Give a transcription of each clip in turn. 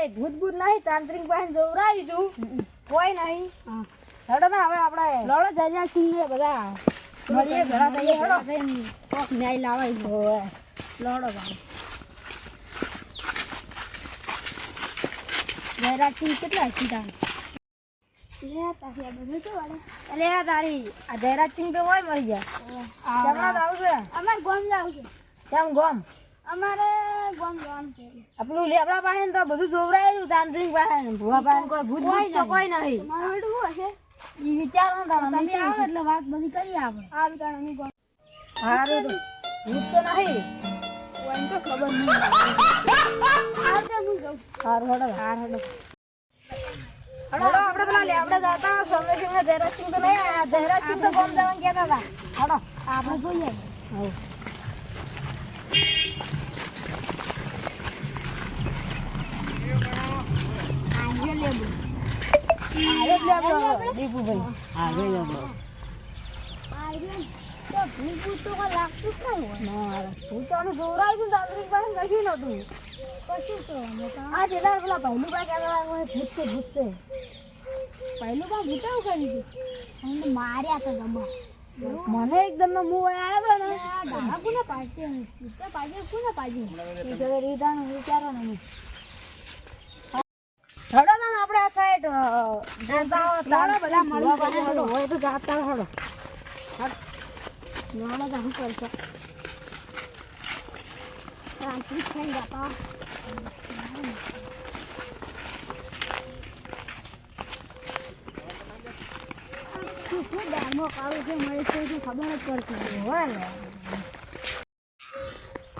કોઈ ભૂત ભૂત નહીં તાંત્રિક પાસે જોવરાવી તું કોઈ નહીં. હેડો ને હવે આપણે. લડો જાજા સિંહ બધા. મળીએ ભેળા થઈએ હેડો. કોક ન્યાય લાવાય. હોવે. લડો ભાઈ. જયરાજ સિંહ કેટલા સીધા? અલે આ તારી આ જયરાજ સિંહ તો હોય મળી તો આવશે. અમારે ગોમ જાવ છે ચમ ગોમ? અમારે આપણું લેબડા પાસે તો બધું જોવરાયું તાંત્રિક પાસે ભૂવા પાસે કોઈ ભૂત ભૂત તો કોઈ નહીં. ઈ વિચારો તમે આવો એટલે વાત બધી કરી આપણે. આ વિચાર ગોમ હારું તો. ભૂત તો નહીં. કોઈ તો ખબર નહીં. હું હારું હડો હાર હડો હડો આપણે પેલા લેબડા જતા સમરેશિંહ ને જયરાજ તો નહીં આયા. તો ગોમ જવાનું કહેતા હતા. હડો આપણે જોઈએ. હવ. માર્યા તો ગમા મને એકદમ નો મું આવ્યો ને. દાડા કોને પાડશે? ભૂતા પાડશે કોને પાડશે એ વિચારો ને હેડો તમે આપણે આ સાઈડ જોતા બધા મળી. હોય તો જાતા હેડો નાનો તો શું કરશે? શાંતિ થઈ જતા શું દાળમાં કાળું છે મળે છે ખબર જ પડતી હોય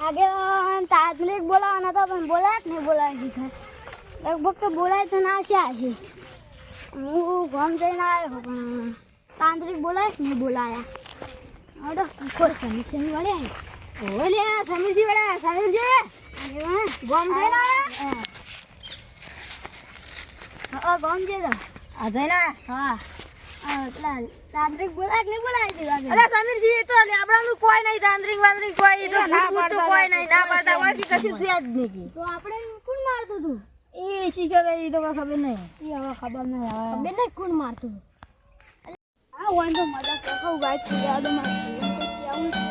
આગળ તાત્લિક બોલાવાના હતા પણ બોલાય જ નહીં બોલાય દીધા. લગભગ તો બોલાય તો ના છે આજે. હું ગામ જઈને આવ્યો પણ તાંત્રિક બોલાય ને બોલાયા? અડો કોઈ સમીર સમી વળે ઓલે સમીરજી વડા સમીરજી! ગોમ જઈને આવ્યા? હા. ગામ જઈ આ જઈને હા. તાંત્રિક બોલાય કે બોલાય દીધા અરે સમીરજી તો લેબડાનું કોઈ નહીં તાંત્રિક વાંત્રિક કોઈ તો ભૂત ભૂત કોઈ નહીં ના પાડતા હોય કે કશું છે જ નહીં. તો આપણે કોણ મારતું હતું એ શીખે એ તો ખબર નહીં. એ હવે ખબર નહીં હવે. ખબર નહીં કોણ મારતું? આ હોય તો મજા કરો ગાય યાદ મારતું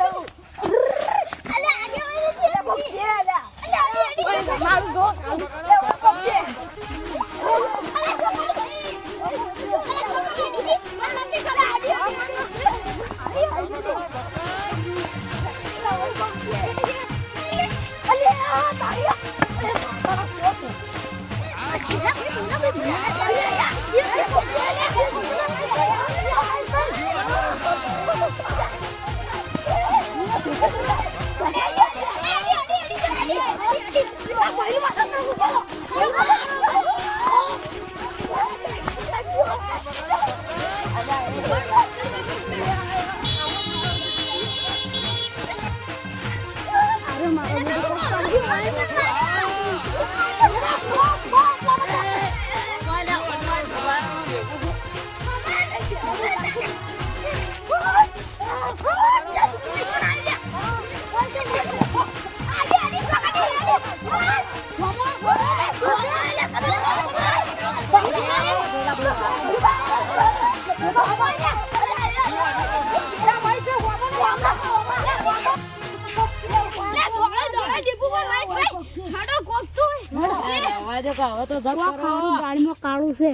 આ છે હવે તો પૂછું સમીરભાઈ ગાડીમાં કાળું છે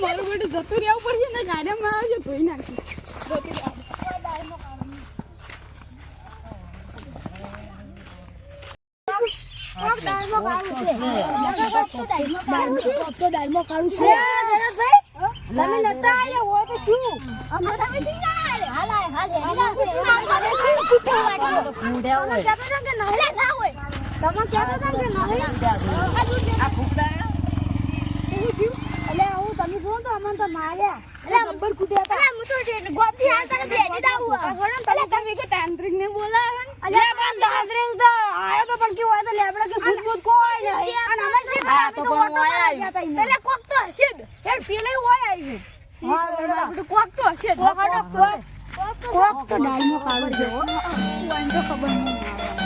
મારું બેટું જતું રહેવું પડશે ને ગાડીમાં આવજો ધોઈ નાખી જતું રહેવું. કાળું છે. તમે નતા આયા હોય તો શું અમે તમે કાલે? હાલ આય, હાલ હે. તમે શું શીખવા વાગ્યો? તમે કહેતા હતા કે નહીં? અલા, ના હોય. તમે કહેતા હતા કે નહીં? આ. થયું? હું તમે જોવો તો અમને તો માર્યા. એટલે ગબ્બર કૂટ્યા હતા. હું તો ગોમથી હાલતા ને બેઠી. તમે કે તાંત્રિકને બોલાવે ને લે, પણ તાંત્રિક તો આયો તો પણ કેવું હોય તો લેબડા કે ભૂત ભૂત કોઈ નહીં અને અમે શી ખબર? તો એટલે કોક તો હશે જ યાર, પેલે હોય આવી હા, બરાબર. કોક તો હશે જ કોક તો ખબર કોક શું શું તો તાંત્રિક. તાંત્રિક. તાંત્રિક શું નહીં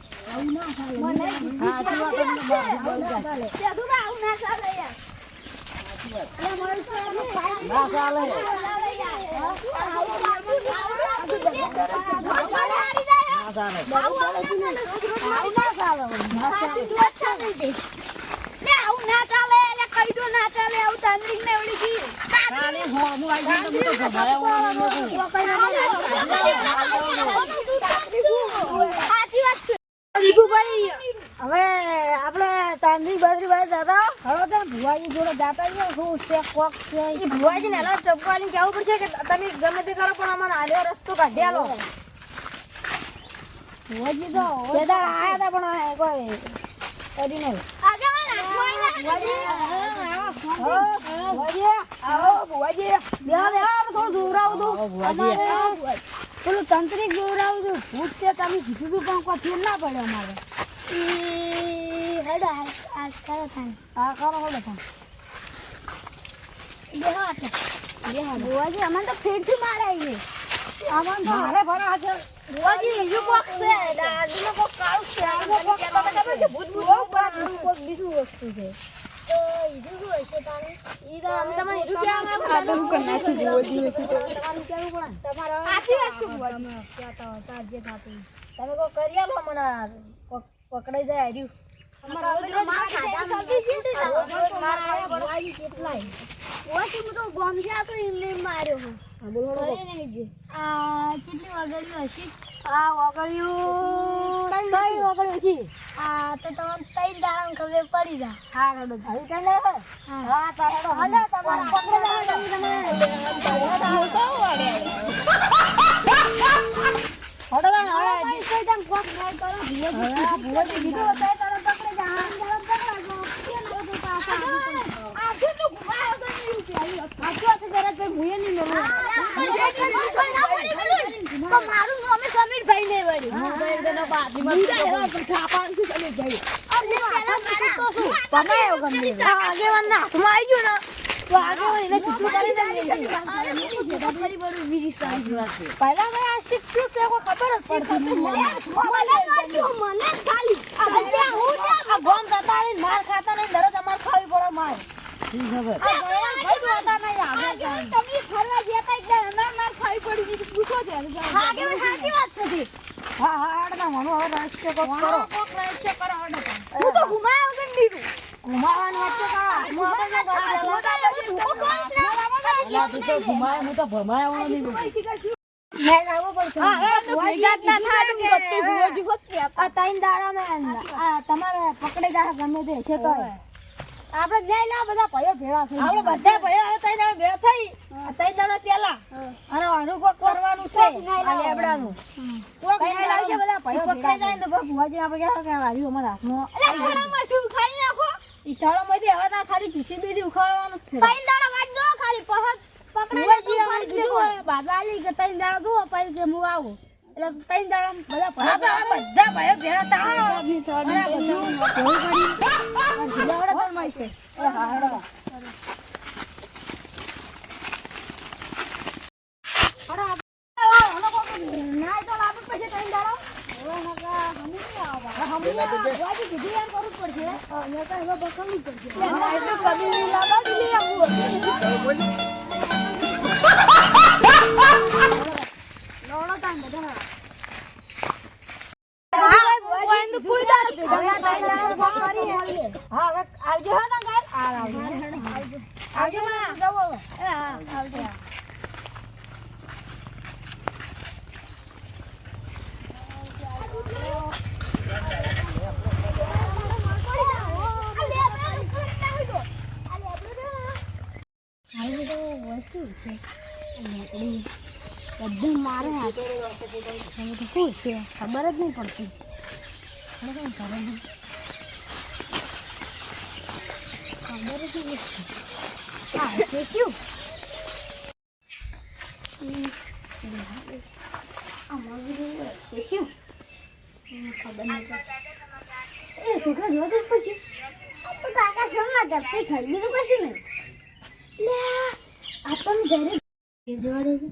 ના ચાલે. આવું ના ચાલે. આવું આવું ના ચાલે. ના ચાલે. ખાલી હોમું આવી ગયું તો હું તો ગભરાયો નહીં હતું. દીપુભાઈ હવે આપણે તાંદરી બાજરી બાજુ જતા હળો તો ભુવાજી જોડે જાતા આવીએ. શું છે કોક છે? એ ભુવાજી ને એલા ટપકાવીને કેવું પડશે કે તમે ગમે તે કરો પણ અમારો આલ્યો રસ્તો કાઢી આલો ભુવાજી તો બે આયા હતા પણ કોઈ કરી નહીં. પેલું તંત્રિક દોરાવું છું ભૂત છે તમે કીધું હતું પણ કોઈ ફેર ના પડે અમારે. હેડો આ કરો થાય હા કરો હેડો થાય બેહો અમને તો ફેરથી મારે આવી અમને તો મારે ભરા છે. ભુવાજી, બીજું વસ્તુ છે. તો બીજું શું થતું તમે કોક કરી આલો મને પકડાઈ જાય હાર્યું. અમારા રોજ ખાધા મળતી છે રોજ રોજ માર પડે. કેટલાય હું તો તો એમને માર્યો હું હા, બોલો. આ કેટલી આ ઓગળિયું કઈ ઓગળિયું છે? આ તો તમને ત્રણ દાડામાં ખબર પડી જા હા, કોક નહીં કરો આ કીધું હતું, તને પકડી જા. આખું તો ઘુમાયો તો નહીં ચાલ્યો. સાચી વાત છે, ભૂયે નહીં મળવું. તો મારું નામ સમીરભાઈ ને વળી હા, તો એક જણો બાજુમાં બનાયો ગમે આ આગેવાનના હાથમાં આવી ગયો ને, તો આગેવાન એને છૂટું કરી દે. ને. પહેલા મેં આ શીખ્યું છે કોઈ ખબર જ પડતી આ ગોમ જતા માર ખાતા નહીં, દરરોજ અમાર ખાવી પડે માર. શું કરું? મેં લાવવો પડશે. હા, હવે ભુવાજી કીધું કે આ ત્રણ દાડામાં આ તમારે પકડી જાય ગમે તે છે તો આપણે જઈ લા બધા ભયો ભેળા થઈ આપણે બધા ભયો હવે ત્રણ દાડા ભેળા થઈ. તઈ દાડા પહેલા અને આનું કોક કરવાનું છે આ લેબડાનું. કોક ત્રણ નહીં બધા ભયો દાડા પકડાઈ જાય તો કોક ભુવાજી આપણે કે કે હાર્યું અમાર હાથમાં? ઈ તળામાંથી હવે ના ખાલી જીસી બીડી ઉખાડવાનું જ છે. ભુવાજી ખાલી કીધું હોય, બાબા આલી કે ત્રણ દાડા જુઓ પછી કે હું આવું. એટલે ત્રણ દાડા બધા ભરા બધા ભાઈઓ ભેળા તા ની થોડી બધું. કેવું કરી છે એ હાડો બધા આવજો હો ને આવજો. માં હા બધું મારે હાથે શું છે ખબર જ નહીં પડતી કરે નહીં ખબર જ નહીં પડતી હા છે શું અમારું છે શું ખબર નહીં પડતી એ છોકરા જોવા જ પછી તો કાકા સમાચાર ખાલી બીજું કશું નહીં લે. આ તો મેં જ્યારે જોવા દેજો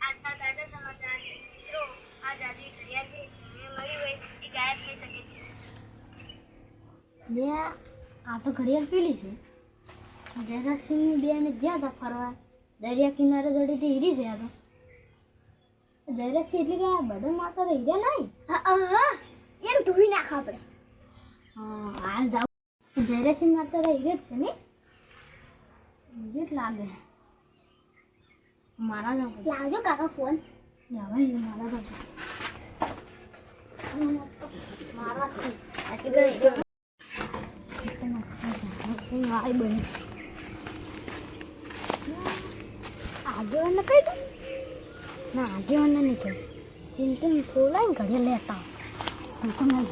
આજના તાજા સમાચાર મિત્રો આ જાદુઈ ઘડિયાળ છે જે મળી હોય એ ગાયબ થઈ શકે છે લે આ તો ઘડિયાળ પીલી છે. જરાક સિંહની બેને જ્યાં હતા ફરવા. દરિયા કિનારે દડીથી હીરી છે આ તો. છે એટલે કે આ બધા માતા તો હીરા નહીં. એમ ધોઈ નાખ આપણે. હા હાલ જાવ જરાથી માતા તો હીરે જ છે ને હીરે જ લાગે. મારા જ લાવજો કાકા ફોન હવે મારા જ મારા જ છે આટલી બધી હીરે આઈ બની આગેવાને કહી દઉં ના આગેવાને નહીં કહ્યું ચિંતન ખોલાઈને ઘરે લેતા. હું તો નહીં.